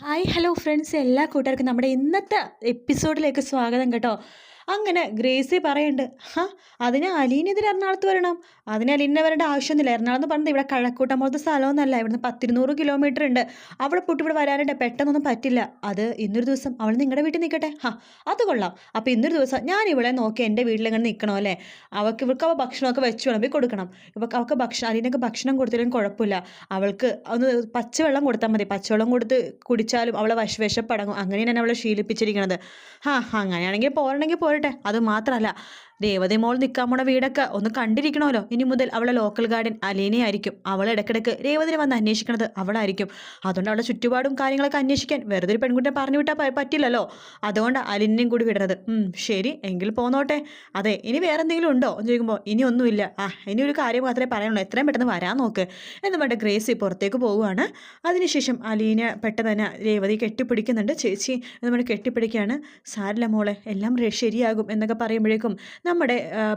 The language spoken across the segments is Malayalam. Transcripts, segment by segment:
ഹായ് ഹലോ ഫ്രണ്ട്സ് എല്ലാ കൂട്ടുകാർക്കും നമ്മുടെ ഇന്നത്തെ എപ്പിസോഡിലേക്ക് സ്വാഗതം കേട്ടോ. അങ്ങനെ ഗ്രേസി പറയുന്നുണ്ട് ഹാ അതിന് അലീനെതിരെ എറണാകുളത്ത് വരണം? അതിന് അലീനെ വരേണ്ട ആവശ്യമൊന്നുമില്ല. എറണാകുളം എന്ന് പറഞ്ഞത് ഇവിടെ കഴക്കൂട്ടം പോലത്തെ സ്ഥലമൊന്നുമല്ല. ഇവിടുന്ന് പത്തിരുന്നൂറ് കിലോമീറ്റർ ഉണ്ട്. അവിടെ പൊട്ടി ഇവിടെ വരാനുണ്ട് പെട്ടെന്നൊന്നും പറ്റില്ല. അത് ഇന്നൊരു ദിവസം അവൾ നിങ്ങളുടെ വീട്ടിൽ നിൽക്കട്ടെ ഹാ അത് കൊള്ളാം. അപ്പോൾ ഇന്നൊരു ദിവസം ഞാൻ ഇവിടെ നോക്കി എന്റെ വീട്ടിലിങ്ങനെ നിൽക്കണോ അല്ലേ? അവൾക്ക് ഇവർക്ക് അവ ഭക്ഷണമൊക്കെ വെച്ച് വിളമ്പി കൊടുക്കണം. ഇവൾക്ക് അവൾക്ക് ഭക്ഷണം അലീനൊക്കെ ഭക്ഷണം കൊടുത്തില്ലെങ്കിൽ കുഴപ്പമില്ല. അവൾക്ക് ഒന്ന് പച്ചവെള്ളം കൊടുത്താൽ മതി. പച്ചവെള്ളം കൊടുത്ത് കുടിച്ചാലും അവളെ വശ വിശപ്പടങ്ങും അങ്ങനെയാണ് അവളെ ശീലിപ്പിച്ചിരിക്കുന്നത് ഹാ അങ്ങനെയാണെങ്കിൽ പോരണമെങ്കിൽ പോരട്ടെ. അത് മാത്രമല്ല രേവതി മോൾ നിൽക്കാൻ പോണ വീടൊക്കെ ഒന്ന് കണ്ടിരിക്കണമല്ലോ. ഇനി മുതൽ അവളെ ലോക്കൽ ഗാർഡൻ അലീനയായിരിക്കും അവൾ ഇടയ്ക്കിടയ്ക്ക് രേവതിനെ വന്ന് അന്വേഷിക്കണത് അവളായിരിക്കും. അതുകൊണ്ട് അവളുടെ ചുറ്റുപാടും കാര്യങ്ങളൊക്കെ അന്വേഷിക്കാൻ വെറുതെ ഒരു പെൺകുട്ടിയെ പറഞ്ഞു വിട്ടാൽ പറ്റില്ലല്ലോ. അതുകൊണ്ട് അലിനെയും കൂടി വിടരുത് ശരി എങ്കിൽ പോന്നോട്ടെ. അതെ ഇനി വേറെ എന്തെങ്കിലും ഉണ്ടോ? എന്ന് ചോദിക്കുമ്പോൾ ഇനി ഒന്നുമില്ല. ആ ഇനി ഒരു കാര്യം മാത്രമേ പറയാനുള്ളൂ. എത്രയും പെട്ടെന്ന് വരാൻ നോക്ക്. എന്ന് പറഞ്ഞിട്ട് ഗ്രേസി പുറത്തേക്ക് പോവുകയാണ്. അതിനുശേഷം അലീന പെട്ടെന്ന് തന്നെ രേവതി കെട്ടിപ്പിടിക്കുന്നുണ്ട്. ചേച്ചി എന്ന് പറഞ്ഞിട്ട് കെട്ടിപ്പിടിക്കുകയാണ്. സാരില്ല മോളെ എല്ലാം ശരിയാകും എന്നൊക്കെ പറയുമ്പോഴേക്കും നമ്മുടെ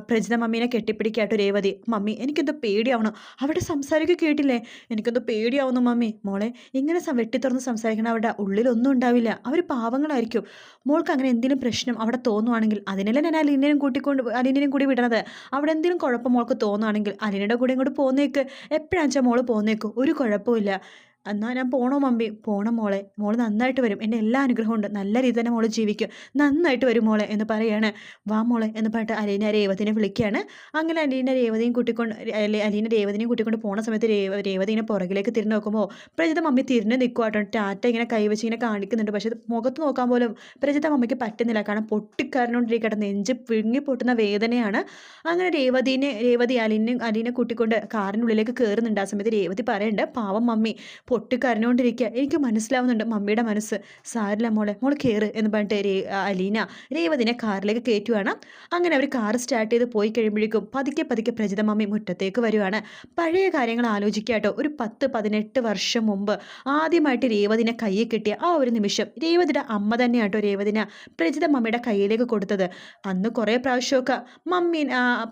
പ്രജിത മമ്മീനെ കെട്ടിപ്പിടിക്കാട്ടോ രേവതി മമ്മി എനിക്കെന്തോ പേടിയാവണം അവിടെ സംസാരിക്കുക കേട്ടില്ലേ? എനിക്കെന്തോ പേടിയാവുന്നു മമ്മി. മോളെ ഇങ്ങനെ വെട്ടിത്തുറന്ന് വെട്ടി തുറന്ന് സംസാരിക്കണ അവരുടെ ഉള്ളിലൊന്നും ഉണ്ടാവില്ല. അവർ പാവങ്ങളായിരിക്കും. മോൾക്ക് അങ്ങനെ എന്തെങ്കിലും പ്രശ്നം അവിടെ തോന്നുവാണെങ്കിൽ അതിനല്ലേ ഞാൻ അലീനയും കൂട്ടിക്കൊണ്ട് അലീനയും കൂടി വിടണത്? അവിടെ എന്തെങ്കിലും കുഴപ്പം മോൾക്ക് തോന്നുവാണെങ്കിൽ അലീനയുടെ കൂടെ ഇങ്ങോട്ട് പോന്നേക്ക്. എപ്പോഴാണെന്ന് വെച്ചാൽ മോൾ പോന്നേക്ക്? ഒരു കുഴപ്പമില്ല എന്നാൽ ഞാൻ പോണോ മമ്മി? പോണം മോളെ. മോൾ നന്നായിട്ട് വരും. എന്റെ എല്ലാ അനുഗ്രഹവും ഉണ്ട്. നല്ല രീതി തന്നെ മോൾ ജീവിക്കും. നന്നായിട്ട് വരും മോളെ എന്ന് പറയാണ്. വാ മോളെ എന്ന് പറഞ്ഞിട്ട് അലീന രേവതിനെ വിളിക്കുകയാണ് അങ്ങനെ അലീന രേവതിയും കൂട്ടിക്കൊണ്ട് അലീന രേവതിനെയും കൂട്ടിക്കൊണ്ട് പോണ സമയത്ത് രേവ രേവതി ഇങ്ങനെ പുറകിലേക്ക് തിരിഞ്ഞ് നോക്കുമ്പോൾ പ്രജിത മമ്മി തിരിഞ്ഞ് നിൽക്കുവാട്ടോ ടാറ്റ ഇങ്ങനെ കൈവച്ച് ഇങ്ങനെ കാണിക്കുന്നുണ്ട്. പക്ഷേ മുഖത്ത് നോക്കാൻ പോലും പ്രജിത മമ്മിക്ക് പറ്റുന്നില്ല. കാരണം പൊട്ടിക്കരഞ്ഞുകൊണ്ടിരിക്കട്ടെ. നെഞ്ച് പിഴുങ്ങി പൊട്ടുന്ന വേദനയാണ്. അങ്ങനെ രേവതിനെ രേവതി അലീനെ അലീനെ കൂട്ടിക്കൊണ്ട് കാറിനുള്ളിലേക്ക് കയറുന്നുണ്ട് ആ സമയത്ത് രേവതി പറയുന്നുണ്ട് പാവം മമ്മി പൊട്ടിക്കരഞ്ഞുകൊണ്ടിരിക്കുക. എനിക്ക് മനസ്സിലാവുന്നുണ്ട് മമ്മിയുടെ മനസ്സ്. സാരില്ല മോളെ മോൾ കയറ് എന്ന് പറഞ്ഞിട്ട് അലീന രേവതിനെ കാറിലേക്ക് കയറ്റുവാണ്. അങ്ങനെ അവർ കാർ സ്റ്റാർട്ട് ചെയ്ത് പോയി കഴിയുമ്പോഴേക്കും പതുക്കെ പതുക്കെ പ്രജിത മമ്മി മുറ്റത്തേക്ക് വരുവാണ്. പഴയ കാര്യങ്ങൾ ആലോചിക്കാട്ടോ ഒരു പത്ത് പതിനെട്ട് വർഷം മുമ്പ് ആദ്യമായിട്ട് രേവതിനെ കയ്യിൽ കിട്ടിയ ആ ഒരു നിമിഷം. രേവതിയുടെ അമ്മ തന്നെയാട്ടോ രേവതിനെ പ്രജിത മമ്മിയുടെ കയ്യിലേക്ക് കൊടുത്തത്. അന്ന് കുറേ പ്രാവശ്യമൊക്കെ മമ്മി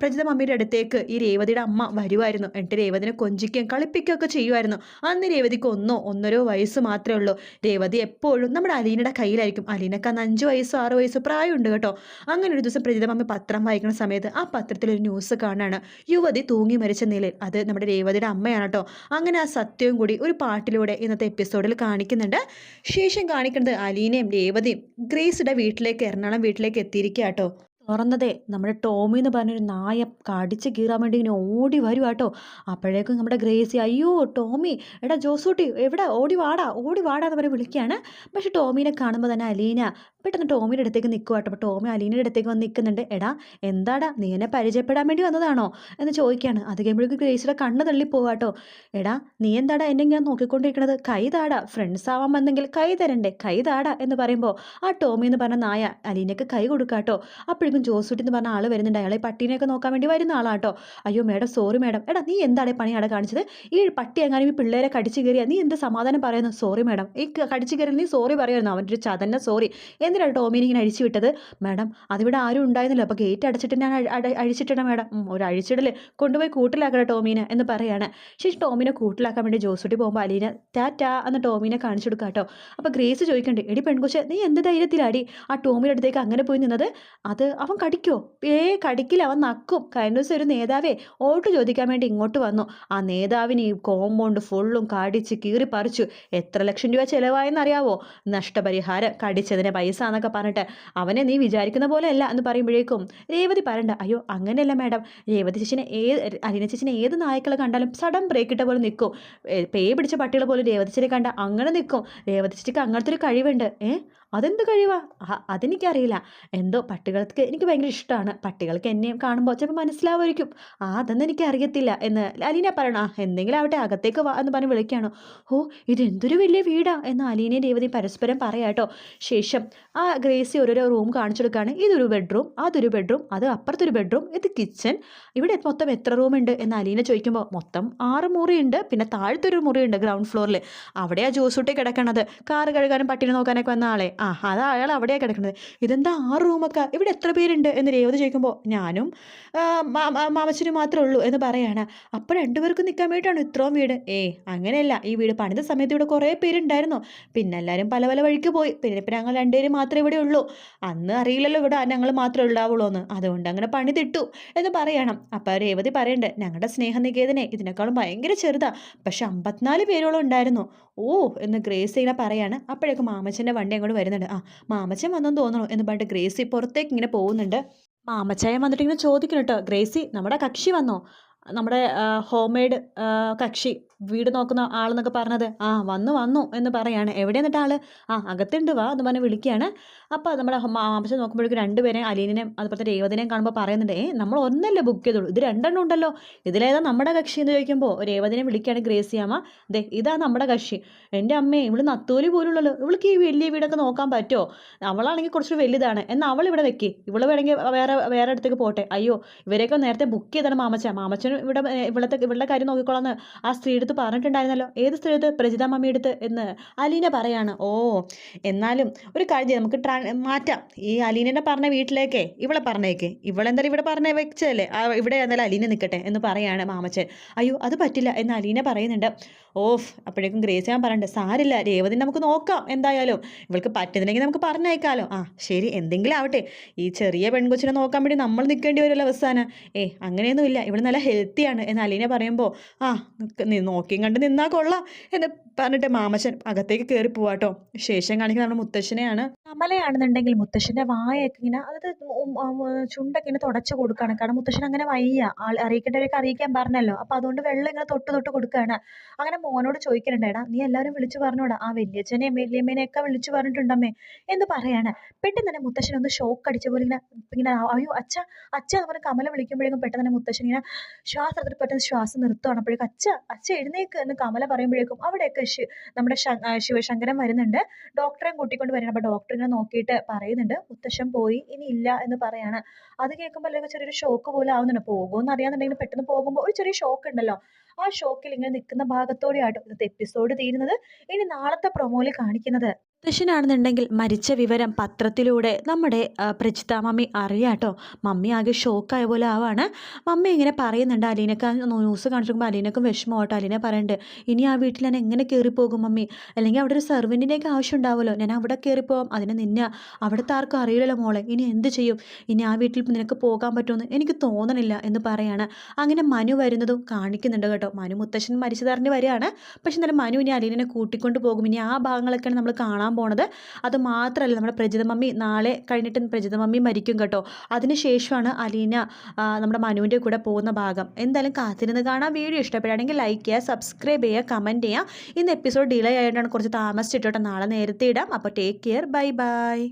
പ്രജിത മമ്മിയുടെ അടുത്തേക്ക് ഈ രേവതിയുടെ അമ്മ വരുമായിരുന്നു എന്നിട്ട് രേവതിനെ കൊഞ്ചിക്കുകയും കളിപ്പിക്കുകയൊക്കെ ചെയ്യുമായിരുന്നു അന്ന് രേവതിക്ക് ഒന്നോ ഒന്നരോ വയസ്സ് മാത്രമേ ഉള്ളൂ. രേവതി എപ്പോഴും നമ്മുടെ അലീനയുടെ കയ്യിലായിരിക്കും. അലീനക്ക് അന്ന് അഞ്ച് വയസ്സോ ആറ് വയസ്സോ പ്രായമുണ്ട് കേട്ടോ. അങ്ങനെ ഒരു ദിവസം പ്രജിത മമ്മി പത്രം വായിക്കുന്ന സമയത്ത് ആ പത്രത്തിൽ ഒരു ന്യൂസ് കാണാണ്. യുവതി തൂങ്ങി മരിച്ച നിലയിൽ. അത് നമ്മുടെ രേവതിയുടെ അമ്മയാണ് കേട്ടോ. അങ്ങനെ ആ സത്യവും കൂടി ഒരു പാട്ടിലൂടെ ഇന്നത്തെ എപ്പിസോഡിൽ കാണിക്കുന്നുണ്ട്. ശേഷം കാണിക്കുന്നത് അലീനയും രേവതിയും ഗ്രേസിയുടെ വീട്ടിലേക്ക് എറണാകുളം വീട്ടിലേക്ക് എത്തിയിരിക്കുക കേട്ടോ. തുറന്നതേ നമ്മുടെ ടോമി എന്ന് പറഞ്ഞൊരു നായ കടിച്ച് കീറാൻ വേണ്ടി ഇങ്ങനെ ഓടി വരും കേട്ടോ അപ്പോഴേക്കും നമ്മുടെ ഗ്രേസി അയ്യോ ടോമി എടാ ജോസൂട്ടി എവിടെ? ഓടി വാടാ ഓടി വാടാ എന്ന് പറഞ്ഞ് വിളിക്കുകയാണ്. പക്ഷെ ടോമീനെ കാണുമ്പോൾ തന്നെ അലീന പെട്ടെന്ന് ടോമിയുടെ അടുത്തേക്ക് നിൽക്കുക കേട്ടോ. അപ്പോൾ ടോമി അലീനയുടെ അടുത്തേക്ക് വന്ന് നിൽക്കുന്നുണ്ട് എടാ എന്താടാ നീ എന്നെ പരിചയപ്പെടാൻ വേണ്ടി വന്നതാണോ? എന്ന് ചോദിക്കുകയാണ്. അത് കഴിയുമ്പോഴേക്കും ഗ്രേസിയുടെ കണ്ണ് തള്ളി പോവാട്ടോ എടാ നീ എന്താടാ എന്നെ ഇങ്ങനെ നോക്കിക്കൊണ്ടിരിക്കണത്? കൈ താടാ ഫ്രണ്ട്സ് ആവാൻ വന്നെങ്കിൽ കൈ തരണ്ടേ കൈ താടാ എന്ന് പറയുമ്പോൾ ആ ടോമി എന്ന് പറഞ്ഞ നായ അലീനയ്ക്ക് കൈ കൊടുക്കാട്ടോ അപ്പോഴേക്കും ജോസൂട്ടി എന്ന് പറഞ്ഞ ആൾ വരുന്നുണ്ട്. അയാളെ പട്ടീനെയൊക്കെ നോക്കാൻ വേണ്ടി വരുന്ന ആളാട്ടോ. അയ്യോ മേഡം സോറി മേഡം. എടാ നീ എന്താണ് പണി അവിടെ കാണിച്ചത്? ഈ പട്ടി എങ്ങാനും ഈ പിള്ളേരെ കടിച്ചു കയറിയാ നീ എന്ത് സമാധാനം പറയുന്നു? Sorry madam. ഈ കടിച്ചു കയറി നീ സോറി പറയുമായിരുന്നു. അവന്റെ ഒരു ചതന്നെ സോറി എന്തിനാണ് ടോമിനെ ഇങ്ങനെ അഴിച്ചു വിട്ടത് മേഡം അതിവിടെ ആരും ഉണ്ടായിരുന്നില്ല. അപ്പോൾ ഗേറ്റ് അടച്ചിട്ട് ഞാൻ അഴിച്ചിട്ടണം മേഡം. ഒരു അഴിച്ചിടൽ. കൊണ്ടുപോയി കൂട്ടിലാക്കണം ടോമീനെ എന്ന് പറയാണ്. ശേഷം ടോമിനെ കൂട്ടിലാക്കാൻ വേണ്ടി ജോസൂട്ടി പോകുമ്പോൾ അലീന ടാറ്റാ എന്ന് ടോമിനെ കാണിച്ചു കൊടുക്കാം കേട്ടോ. അപ്പോൾ ഗ്രേസ് ചോദിക്കണ്ടേ എടി പെൺകുശ നീ എന്ത് ധൈര്യത്തിലാടി? ആ ടോമിയുടെ അടുത്തേക്ക് അങ്ങനെ പോയി നിന്നത്? അത് അവൻ കടിക്കോ? ഏ കടിക്കില്ല. അവൻ നക്കും. കഴിഞ്ഞ ദിവസം ഒരു നേതാവേ വോട്ട് ചോദിക്കാൻ വേണ്ടി ഇങ്ങോട്ട് വന്നു. ആ നേതാവിന് ഈ കോമ്പൗണ്ട് ഫുള്ളും കടിച്ച് കീറി പറിച്ചു. എത്ര ലക്ഷം രൂപ ചിലവായെന്ന് അറിയാവോ നഷ്ടപരിഹാരം കടിച്ചതിന് പൈസ എന്നൊക്കെ പറഞ്ഞിട്ട്. അവനെ നീ വിചാരിക്കുന്ന പോലെ അല്ല എന്ന് പറയുമ്പോഴേക്കും രേവതി പറയണ്ട. അയ്യോ അങ്ങനെയല്ല മാഡം. രേവതി ചേച്ചിനെ ഏത് അലീന ചേച്ചിനെ ഏത് നായ്ക്കളെ കണ്ടാലും സഡൻ ബ്രേക്ക് ഇട്ട പോലെ നിൽക്കും. പേ പിടിച്ച പട്ടികളെ പോലും രേവതി ചേച്ചിനെ കണ്ട അങ്ങനെ നിൽക്കും. രേവതി ചേച്ചിക്ക് അങ്ങനത്തെ ഒരു കഴിവുണ്ട്. ഏ? അതെന്ത് കഴിവാ? അതെനിക്കറിയില്ല. എന്തോ പട്ടികൾക്ക് എനിക്ക് ഭയങ്കര ഇഷ്ടമാണ് പട്ടികൾക്ക് എന്നെയും കാണുമ്പോൾ ചിലപ്പോൾ മനസ്സിലാവുമായിരിക്കും. ആ അതൊന്നും എനിക്ക് അറിയത്തില്ല എന്ന് അലീന പറയണം. എന്തെങ്കിലും ആവട്ടെ അകത്തേക്ക് വാ എന്ന് പറഞ്ഞ് വിളിക്കുകയാണോ. ഓ ഇതെന്തൊരു വലിയ വീടാ എന്ന് അലീനയും രേവതി പരസ്പരം പറയാട്ടോ ശേഷം ആ ഗ്രേസി ഓരോരോ റൂം കാണിച്ചു കൊടുക്കുകയാണ്. ഇതൊരു ബെഡ്റൂം അതൊരു ബെഡ്റൂം അത് അപ്പുറത്തൊരു ബെഡ്റൂം ഇത് കിച്ചൺ. ഇവിടെ മൊത്തം എത്ര റൂം ഉണ്ട് എന്ന് അലീന ചോദിക്കുമ്പോൾ മൊത്തം ആറ് മുറിയുണ്ട്. പിന്നെ താഴത്തൊരു മുറിയുണ്ട് ഗ്രൗണ്ട് ഫ്ലോറിൽ അവിടെയാ ജോസൂട്ടി കിടക്കണത്. കാറ് കഴുകാനും പട്ടിനെ നോക്കാനൊക്കെ വന്ന ആളെ. ആ അതാ അയാൾ അവിടെയാണ് കിടക്കുന്നത്. ഇതെന്താ ആ റൂമൊക്കെ? ഇവിടെ എത്ര പേരുണ്ട്? എന്ന് രേവതി ചോദിക്കുമ്പോൾ ഞാനും മാമച്ചനും മാത്രമേ ഉള്ളൂ എന്ന് പറയാണ്. അപ്പോൾ രണ്ടുപേർക്കും നിൽക്കാൻ വേണ്ടിയിട്ടാണ് ഇത്രയും വീട്. ഏ അങ്ങനെയല്ല. ഈ വീട് പണിത സമയത്ത് ഇവിടെ കുറേ പേരുണ്ടായിരുന്നു. പിന്നെ എല്ലാവരും പല പല വഴിക്ക് പോയി. പിന്നെ ഇപ്പം ഞങ്ങൾ രണ്ടുപേരും മാത്രമേ ഇവിടെ ഉള്ളൂ. അന്ന് അറിയില്ലല്ലോ ഇവിടെ ഞങ്ങൾ മാത്രമേ ഉണ്ടാവുള്ളൂ എന്ന്. അതുകൊണ്ട് അങ്ങനെ പണി തിട്ടു എന്ന് പറയണം. അപ്പോൾ രേവതി പറയണ്ട് ഞങ്ങളുടെ സ്നേഹനികേതനെ ഇതിനേക്കാളും ഭയങ്കര ചെറുതാണ് പക്ഷെ അമ്പത്തിനാല് പേരോളം ഉണ്ടായിരുന്നു. ഓ എന്ന് ഗ്രേസ് ഇങ്ങനെ പറയാണ്. അപ്പോഴേക്കും മാമച്ചന്റെ വണ്ടി അങ്ങോട്ട് വരുന്നുണ്ട് ആ മാമച്ചൻ വന്നെന്ന് തോന്നുന്നു എന്ന് പറഞ്ഞിട്ട് ഗ്രേസി പുറത്തേക്ക് ഇങ്ങനെ പോകുന്നുണ്ട്. മാമച്ചായ വന്നിട്ട് ഇങ്ങനെ ചോദിക്കണം കേട്ടോ ഗ്രേസി നമ്മുടെ കക്ഷി വന്നോ? നമ്മുടെ ഹോം മെയ്ഡ് കക്ഷി വീട് നോക്കുന്ന ആളെന്നൊക്കെ പറഞ്ഞത് ആ വന്നു വന്നു എന്ന് പറയാണ്. എവിടെ എന്നിട്ട് ആൾ? ആ അകത്തുണ്ട് വാ എന്ന് പറഞ്ഞ് വിളിക്കുകയാണ്. അപ്പോൾ നമ്മുടെ മാമച്ച നോക്കുമ്പോഴേക്കും രണ്ടുപേരെയും അലീനെയും അതുപോലെ രേവതിനെയും കാണുമ്പോൾ പറയുന്നുണ്ട് ഏ നമ്മൾ ഒന്നല്ലേ ബുക്ക് ചെയ്തുള്ളൂ. ഇത് രണ്ടെണ്ണം ഉണ്ടല്ലോ. ഇതിലേതാ നമ്മുടെ കക്ഷി എന്ന് ചോദിക്കുമ്പോൾ രേവതിനെ വിളിക്കുകയാണ് ഗ്രേസിയാമ്മ. ദേ ഇതാ നമ്മുടെ കക്ഷി. എന്റെ അമ്മേ ഇവൾ നത്തോലി പോലുള്ളല്ലോ. ഇവൾക്ക് ഈ വലിയ വീടൊക്കെ നോക്കാൻ പറ്റുമോ അവളാണെങ്കിൽ കുറച്ച് വലുതാണ്. എന്നാൽ അവൾ ഇവിടെ വെക്കി. ഇവൾ വേണമെങ്കിൽ വേറെ വേറെ അടുത്തേക്ക് പോട്ടെ. അയ്യോ ഇവരെയൊക്കെ നേരത്തെ ബുക്ക് ചെയ്താണ് മാമച്ച. മാമച്ചനും ഇവിടെ ഇവിടത്തെ ഇവിടെ കാര്യം നോക്കിക്കോളാന്ന് ആ സ്ത്രീ എടുത്ത് പറഞ്ഞിട്ടുണ്ടായിരുന്നല്ലോ. ഏത് സ്ത്രീ എടുത്ത് പ്രജിത മമ്മി എടുത്ത് എന്ന്. അലീന പറയാണ് ഓ എന്നാലും ഒരു കാര്യം നമുക്ക് മാറ്റാം. ഈ അലീനനെ പറഞ്ഞ വീട്ടിലേക്കേ ഇവളെ പറഞ്ഞേക്ക്. ഇവളെന്തായാലും ഇവിടെ പറഞ്ഞ വെച്ചല്ലേ ആ ഇവിടെ എന്നാലും അലീന നിൽക്കട്ടെ എന്ന് പറയാണ് മാമച്ചൻ. അയ്യോ അത് പറ്റില്ല എന്ന് അലീന പറയുന്നുണ്ട്. ഓഫ് അപ്പോഴേക്കും ഗ്രേസ് ഞാൻ പറയണ്ടേ സാരില്ല രേവതി നമുക്ക് നോക്കാം എന്തായാലും. ഇവൾക്ക് പറ്റുന്നില്ലെങ്കിൽ നമുക്ക് പറഞ്ഞേക്കാലോ. ആ ശരി എന്തെങ്കിലും ആവട്ടെ. ഈ ചെറിയ പെൺകൊച്ചിനെ നോക്കാൻ വേണ്ടി നമ്മൾ നിൽക്കേണ്ടി വരുമല്ലോ അവസാനം. ഏ അങ്ങനെയൊന്നുമില്ല. ഇവിടെ നല്ല ഹെൽത്തിയാണ് എന്ന് അലീന പറയുമ്പോൾ ആ നോക്കിയും കണ്ട് നിന്നാൽ കൊള്ളാം എന്ന് പറഞ്ഞിട്ട് മാമച്ചൻ അകത്തേക്ക് കയറി പോവാട്ടോ. ശേഷം കാണിക്കുന്ന നമ്മുടെ മുത്തശ്ശനെയാണ്. കമലയാണെന്നുണ്ടെങ്കിൽ മുത്തശ്ശന്റെ വായൊക്കെ ഇങ്ങനെ അതായത് ചുണ്ടൊക്കെ ഇങ്ങനെ തുടച്ചു കൊടുക്കുകയാണ്. കാരണം മുത്തശ്ശൻ അങ്ങനെ വയ്യ. ആൾ അറിയിക്കേണ്ടവരൊക്കെ അറിയിക്കാൻ പറഞ്ഞല്ലോ. അപ്പോൾ അതുകൊണ്ട് വെള്ളം ഇങ്ങനെ തൊട്ട് തൊട്ട് കൊടുക്കുകയാണ്. അങ്ങനെ മോനോട് ചോദിക്കണ്ടേടാ നീ എല്ലാവരും വിളിച്ചു പറഞ്ഞോടാ. ആ വലിയച്ഛനെയും വലിയമ്മേനെ ഒക്കെ വിളിച്ചു പറഞ്ഞിട്ടുണ്ടമ്മേ. എന്ന് പറയാണ്. പെട്ടെന്ന് തന്നെ മുത്തശ്ശൻ ഒന്ന് ഷോക്ക് അടിച്ച പോലെ ഇങ്ങനെ ഇങ്ങനെ അയ്യോ അച്ഛ അച്ഛ എന്ന് കമല വിളിക്കുമ്പോഴേക്കും പെട്ടെന്ന് തന്നെ മുത്തശ്ശൻ ഇങ്ങനെ ശ്വാസത്തിൽ പെട്ടെന്ന് ശ്വാസം നിർത്തുകയാണ് അപ്പോഴേക്കും അച്ഛ അച്ഛ എഴുന്നേക്ക് എന്ന് കമല പറയുമ്പോഴേക്കും അവിടെയൊക്കെ നമ്മുടെ ശിവശങ്കരൻ വരുന്നുണ്ട്. ഡോക്ടറെ കൂട്ടിക്കൊണ്ട് വരണം അപ്പോൾ ഡോക്ടർ ഇങ്ങനെ നോക്കിയിട്ട് പറയുന്നുണ്ട്. മുത്തശ്ശൻ പോയി ഇനി ഇല്ല എന്ന് പറയാണ്. അത് കേൾക്കുമ്പോൾ അല്ലെങ്കിൽ ചെറിയൊരു ഷോക്ക് പോലെ ആവുന്നുണ്ട്. പോകുമെന്ന് അറിയാന്നുണ്ടെങ്കിൽ പെട്ടെന്ന് പോകുമ്പോൾ ഒരു ചെറിയ ഷോക്ക് ഉണ്ടല്ലോ. ആ ഷോക്കിൽ ഇങ്ങനെ നിൽക്കുന്ന ഭാഗത്തോടെയാട്ടോ ഇന്നത്തെ എപ്പിസോഡ് തീരുന്നത്. ഇനി നാളത്തെ പ്രൊമോയിൽ കാണിക്കുന്നത്. മുത്തശ്ശനാണെന്നുണ്ടെങ്കിൽ മരിച്ച വിവരം പത്രത്തിലൂടെ നമ്മുടെ പ്രജിത മമ്മി അറിയാട്ടോ. മമ്മി ആകെ ഷോക്കായ പോലെ ആവാണ്. മമ്മി ഇങ്ങനെ പറയുന്നുണ്ട് അലീനക്ക് ന്യൂസ് കാണിച്ചിരിക്കുമ്പോൾ അലീനക്കും വിഷമമാട്ടോ. അലീന പറയുന്നുണ്ട് ഇനി ആ വീട്ടിൽ ഞാൻ എങ്ങനെ കയറിപ്പോകും മമ്മി? അല്ലെങ്കിൽ അവിടെ ഒരു സെർവന്റിന്റെയൊക്കെ ആവശ്യം ഉണ്ടാവുമല്ലോ. ഞാൻ അവിടെ കയറിപ്പോകാം അതിനെ നിന്നെ അവിടുത്തെ ആർക്കും അറിയില്ലല്ലോ മോളെ. ഇനി എന്ത് ചെയ്യും? ഇനി ആ വീട്ടിൽ നിനക്ക് പോകാൻ പറ്റുമെന്ന് എനിക്ക് തോന്നണില്ല എന്ന് പറയാണ്. അങ്ങനെ മനു വരുന്നതും കാണിക്കുന്നുണ്ട് കേട്ടോ. മനു മുത്തശ്ശൻ മരിച്ചതറിഞ്ഞ് വരികയാണ്. പക്ഷെ എന്നാലും മനു ഇനി അലീനെ കൂട്ടിക്കൊണ്ട് പോകും. ഇനി ആ ഭാഗങ്ങളൊക്കെയാണ് നമ്മൾ കാണാൻ പോണത്. അത് മാത്രമല്ല നമ്മുടെ പ്രജിത മമ്മി നാളെ കഴിഞ്ഞിട്ട് പ്രജിത മമ്മി മരിക്കും കേട്ടോ. അതിനുശേഷമാണ് അലീന നമ്മുടെ മനുവിന്റെ കൂടെ പോകുന്ന ഭാഗം. എന്തായാലും കാത്തിരുന്ന് കാണാൻ വീഡിയോ ഇഷ്ടപ്പെടുകയാണെങ്കിൽ ലൈക്ക് ചെയ്യുക സബ്സ്ക്രൈബ് ചെയ്യുക കമന്റ് ചെയ്യുക. ഇന്ന് എപ്പിസോഡ് ഡിലേ ആയതുകൊണ്ടാണ് കുറച്ച് താമസിച്ചിട്ടോ നാളെ നേരത്തെ ഇടാം. അപ്പോൾ ടേക്ക് കെയർ ബൈ ബൈ